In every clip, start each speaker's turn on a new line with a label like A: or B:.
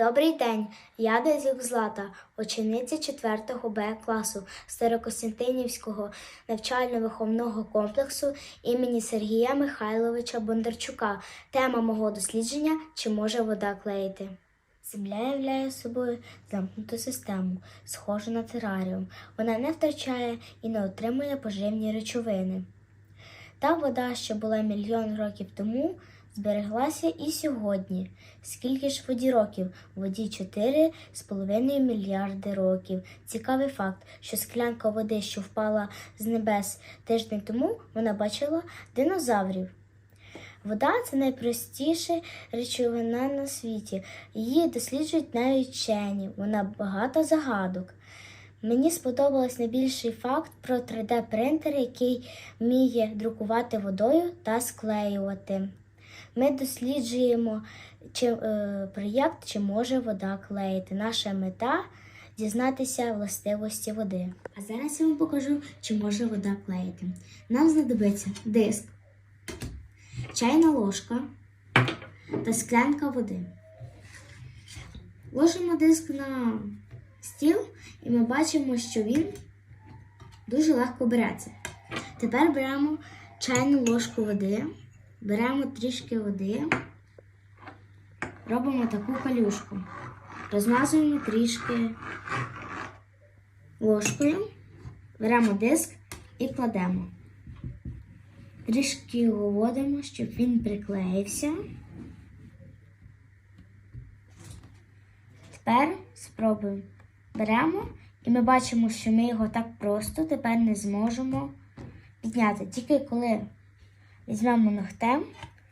A: Добрий день, я Дезюк Злата, учениця 4 Б класу Старокостянтинівського навчально-виховного комплексу імені Сергія Михайловича Бондарчука. Тема мого дослідження чи може вода клеїти. Земля являє собою замкнуту систему, схожу на тераріум. Вона не втрачає і не отримує поживні речовини. Та вода, що була мільйон років тому, збереглася і сьогодні. Скільки ж воді років? Воді 4,5 мільярди років. Цікавий факт, що склянка води, що впала з небес тиждень тому, вона бачила динозаврів. Вода це найпростіша речовина на світі. Її досліджують навіть вчені. Вона багато загадок. Мені сподобалось найбільший факт про 3D-принтер, який вміє друкувати водою та склеювати. Ми досліджуємо чи, е, проєкт, чи може вода клеїти. Наша мета дізнатися властивості води. А зараз я вам покажу, чи може вода клеїти. Нам знадобиться диск, чайна ложка та склянка води. Ложимо диск на стіл, і ми бачимо, що він дуже легко береться. Тепер беремо чайну ложку води, беремо трішки води, робимо таку калюшку, розмазуємо трішки ложкою, беремо диск і кладемо. Трішки його вводимо, щоб він приклеївся. Тепер спробуємо. Беремо і ми бачимо, що ми його так просто тепер не зможемо підняти. Тільки коли візьмемо ногтем,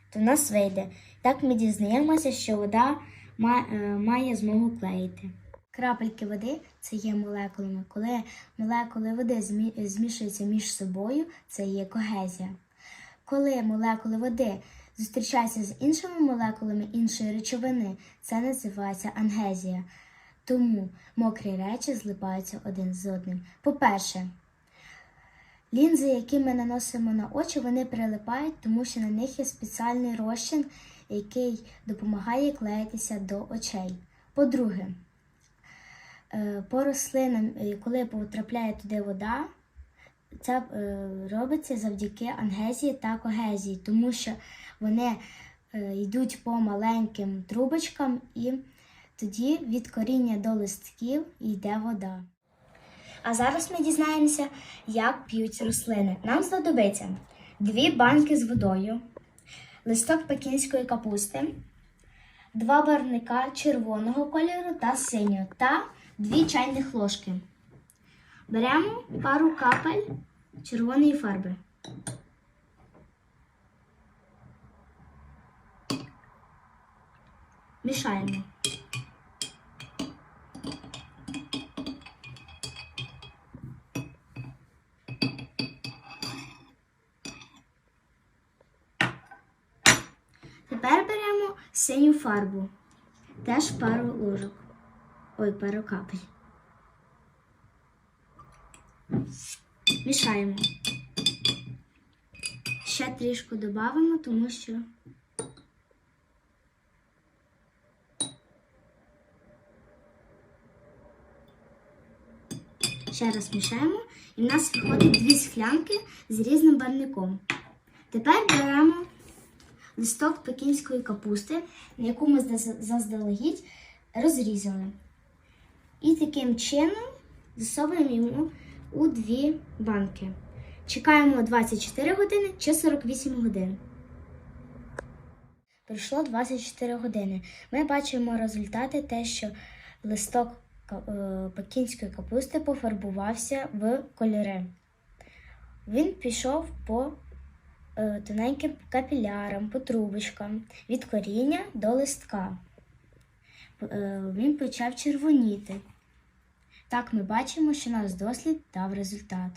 A: то в нас вийде. Так ми дізнаємося, що вода е, має змогу клеїти. Крапельки води це є молекулами. Коли молекули води змішуються між собою, це є когезія. Коли молекули води зустрічаються з іншими молекулами іншої речовини, це називається ангезія. Тому мокрі речі злипаються один з одним. По-перше, лінзи, які ми наносимо на очі, вони прилипають, тому що на них є спеціальний розчин, який допомагає клеїтися до очей. По-друге, е, по рослинам, е, коли потрапляє туди вода, це е, робиться завдяки ангезії та когезії, тому що вони йдуть по маленьким трубочкам і тоді від коріння до листків йде вода. А зараз ми дізнаємося, як п'ють рослини. Нам знадобиться дві банки з водою, листок пекінської капусти, два барника червоного кольору та синього та дві чайних ложки. Беремо пару капель червоної фарби. Мішаємо. Тепер беремо синю фарбу. Теж пару ложок. Ой, пару капель. Мішаємо. Ще трішку додамо, тому що ще раз мішаємо, і в нас виходить дві склянки з різним барником. Тепер беремо листок пекінської капусти, яку ми заздалегідь розрізали. І таким чином засовуємо йому у дві банки. Чекаємо 24 години чи 48 годин. Пройшло 24 години. Ми бачимо результати те, що листок е, пекінської капусти пофарбувався в кольори. Він пішов по тоненьким капілярам, по трубочкам, від коріння до листка. Е, Він почав червоніти. Так ми бачимо, що наш дослід дав результат.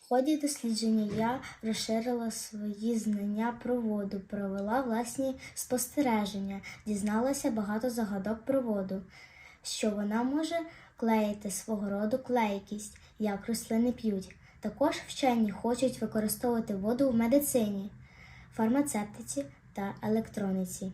A: В ході дослідження я розширила свої знання про воду, провела власні спостереження, дізналася багато загадок про воду, що вона може клеїти свого роду клейкість, як рослини п'ють. Також вчені хочуть використовувати воду в медицині, фармацевтиці та електроніці.